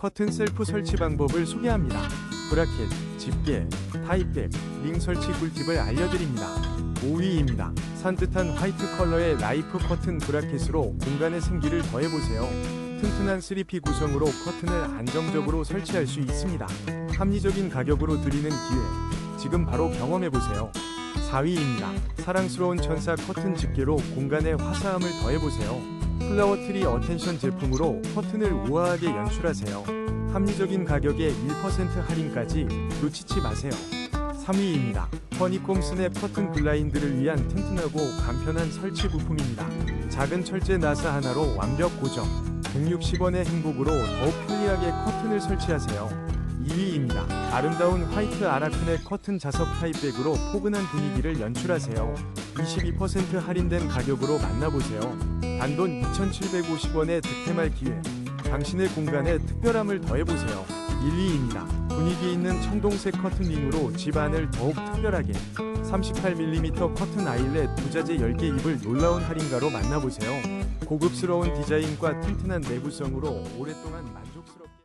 커튼 셀프 설치 방법을 소개합니다. 브라켓, 집게, 타입백, 링 설치 꿀팁을 알려드립니다. 5위입니다. 산뜻한 화이트 컬러의 라이프 커튼 브라켓으로 공간에 생기를 더해보세요. 튼튼한 3P 구성으로 커튼을 안정적으로 설치할 수 있습니다. 합리적인 가격으로 드리는 기회. 지금 바로 경험해보세요. 4위입니다. 사랑스러운 천사 커튼 집게로 공간에 화사함을 더해보세요. 플라워 트리 어텐션 제품으로 커튼을 우아하게 연출하세요. 합리적인 가격에 1% 할인까지 놓치지 마세요. 3위입니다. 허니콤 스냅 커튼 블라인드를 위한 튼튼하고 간편한 설치 부품입니다. 작은 철제 나사 하나로 완벽 고정. 160원의 행복으로 더욱 편리하게 커튼을 설치하세요. 2위입니다. 아름다운 화이트 아라크네 커튼 자석 타입백으로 포근한 분위기를 연출하세요. 22% 할인된 가격으로 만나보세요. 단돈 2,750원의 득템할 기회. 당신의 공간에 특별함을 더해보세요. 1위입니다. 분위기 있는 청동색 커튼링으로 집안을 더욱 특별하게 38mm 커튼 아일렛 부자재 10개 입을 놀라운 할인가로 만나보세요. 고급스러운 디자인과 튼튼한 내구성으로 오랫동안 만족스럽게